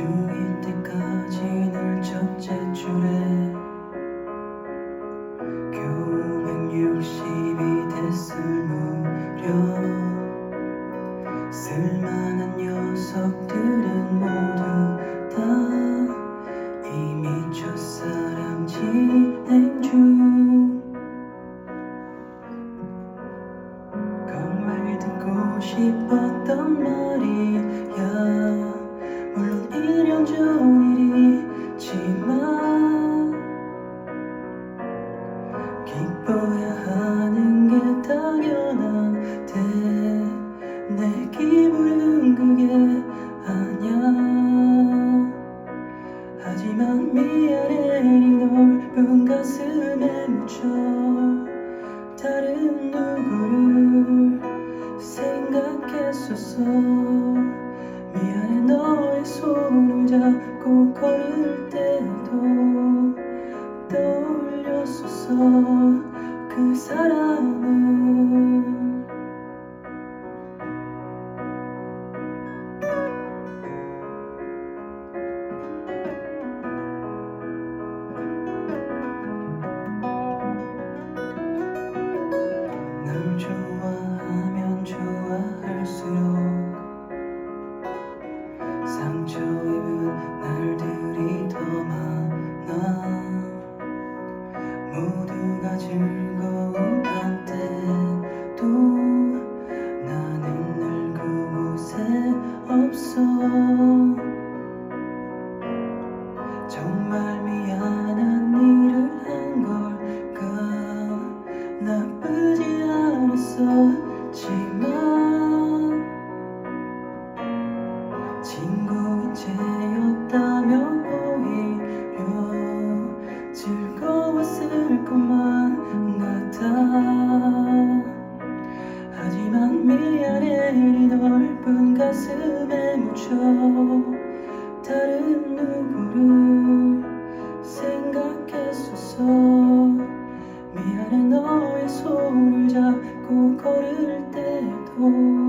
중2 때까지 늘 첫째 줄에 겨우 160이 됐을 무렵 쓸만한 녀석들은 모두 다 이미 첫사랑 진행 중. 정말 듣고 싶었던 말 하지만 미안해 이 넓은 가슴에 묻혀. 다른 누구를 생각했었어? 미안해 너의 손을 잡고 걸을 때도 떠올렸었어 정말 미안 가슴에 묻혀 다른 누구를 생각했었어? 미안해 너의 손을 잡고 걸을 때도